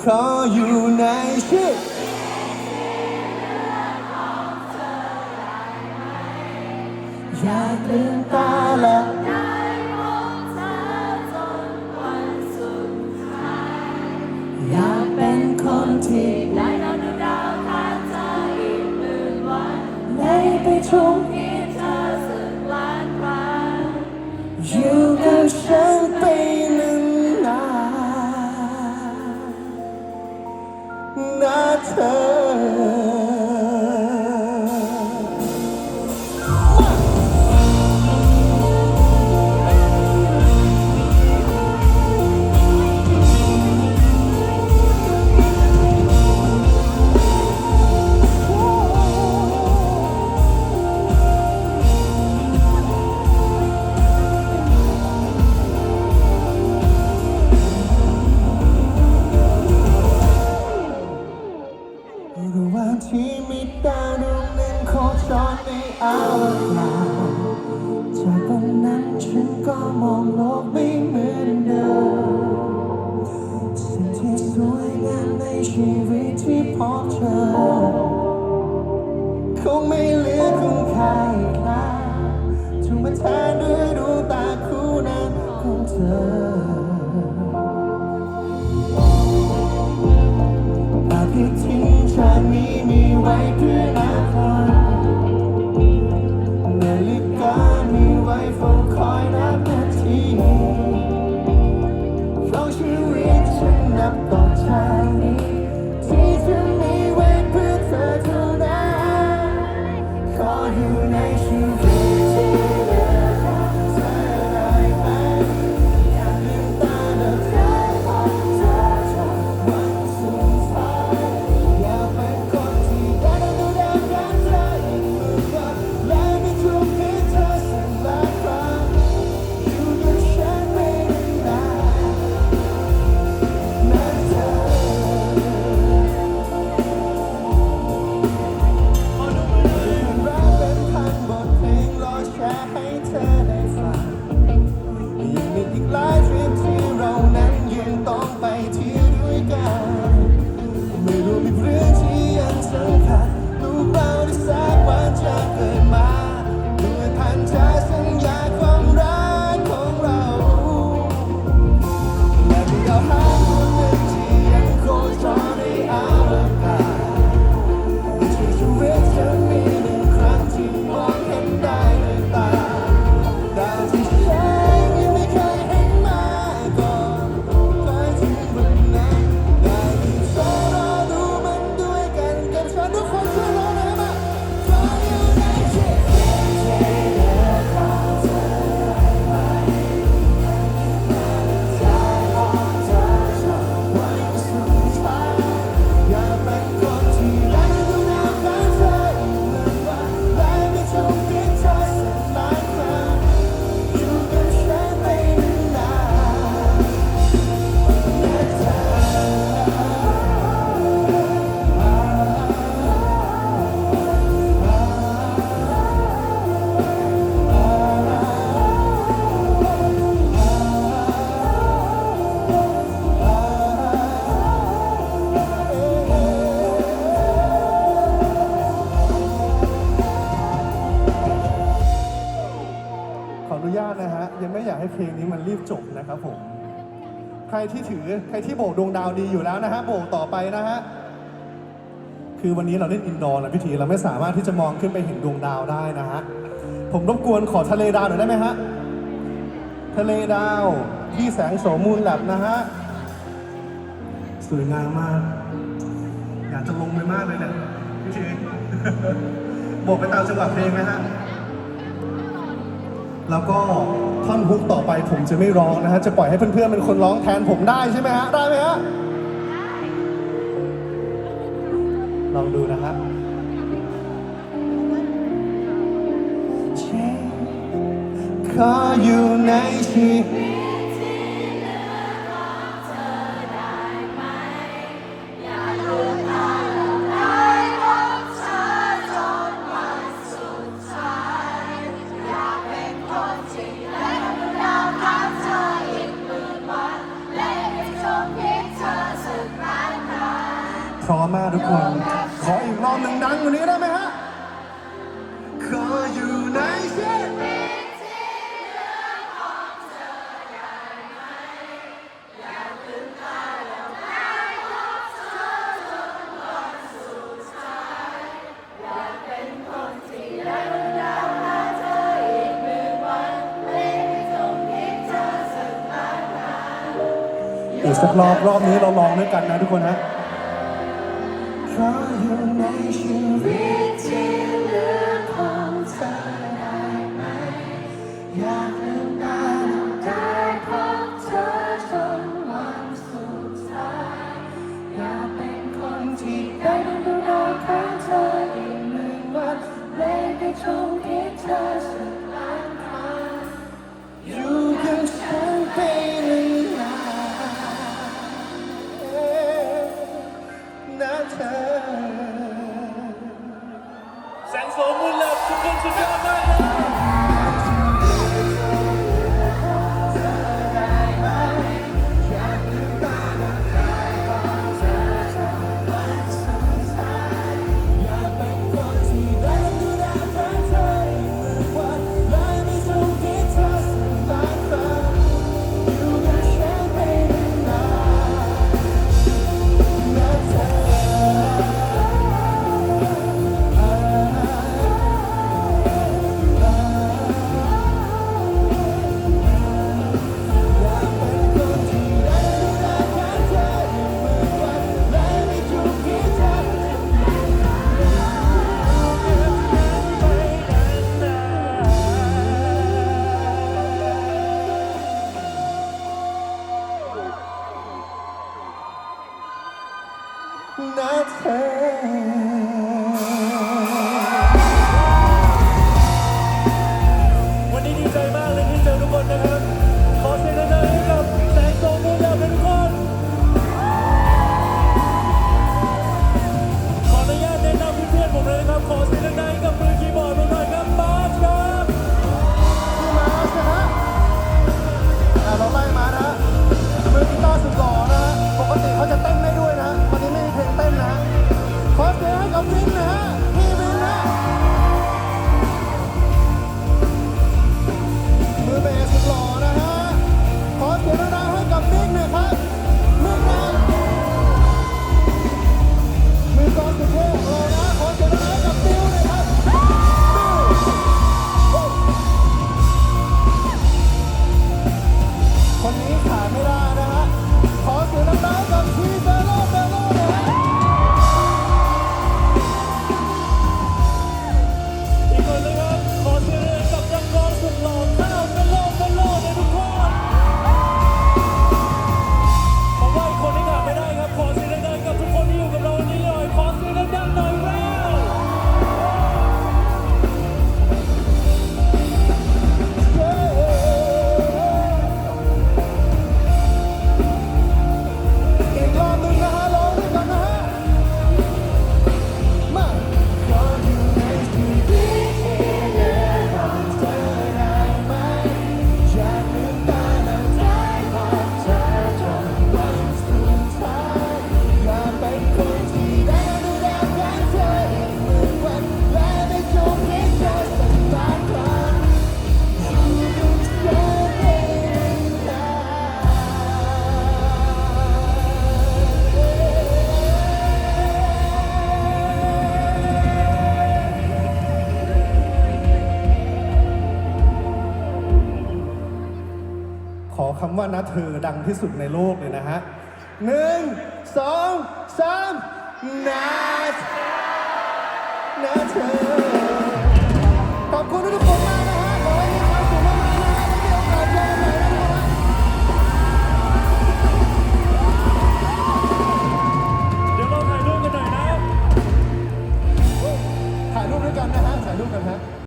ขออยู่ในชีวิตอยากลืมตาและอยากเป็นคนที่ได้นอนดูดาวทางเธออีกหมื่นวันได้ไปชมที่เธอ องโลกไม่เหมือนเดิมสิ่งที่สวยงามในชีวิตที่พบเจอคงไม่เหลือคุณค่าอีกแล้วถูกมาแทนด้วยดวงตาคู่นั้นของเธอ ยั ขออนุญาตนะฮะยังไม่อยากให้เพลงนี้มันรีบจบนะครับผม ใครที่ถือใครที่โบกดวงดาวดีอยู่แล้วนะฮะโบกต่อไปนะฮะคือวันนี้เราเล่นอินดอร์นะพิธีเราไม่สามารถที่จะมองขึ้นไปเห็นดวงดาวได้นะฮะผมรบกวนขอทะเลดาวหน่อยได้ไหมฮะทะเลดาวที่แสงโสมูลแลบนะฮะสวยงามมาก อยากจะลงไปมากเลยเนี่ยพิธีโบกไปตามจังหวะเพลงนะฮะ แล้วก็ท่อนฮุกต่อไปผมจะไม่ร้องนะฮะ จะปล่อยให้เพื่อนๆเป็นคนร้องแทนผมได้ใช่ไหมฮะ ได้ไหมฮะ ลองดูนะฮะขออยู่ในชีวิต อีกสักรอบรอบนี้เราลองด้วยกันนะทุกคนนะ เธอ แสงโสมุนเลิศทุกคนสุดยอดมากเลยำว่านะเธอดังที่สุดในโลกเลยนะฮะหนึ่งสองสามนะนะเธอ ขอบคุณทุกคนมากนะฮะขอให้มีความสุขมากๆนะฮะที่โอกาสเจอกันใหม่นะฮะเดี๋ยวเราถ่ายรูปกันหน่อยนะถ่ายรูปด้วยกันนะฮะถ่ายรูปกันฮะ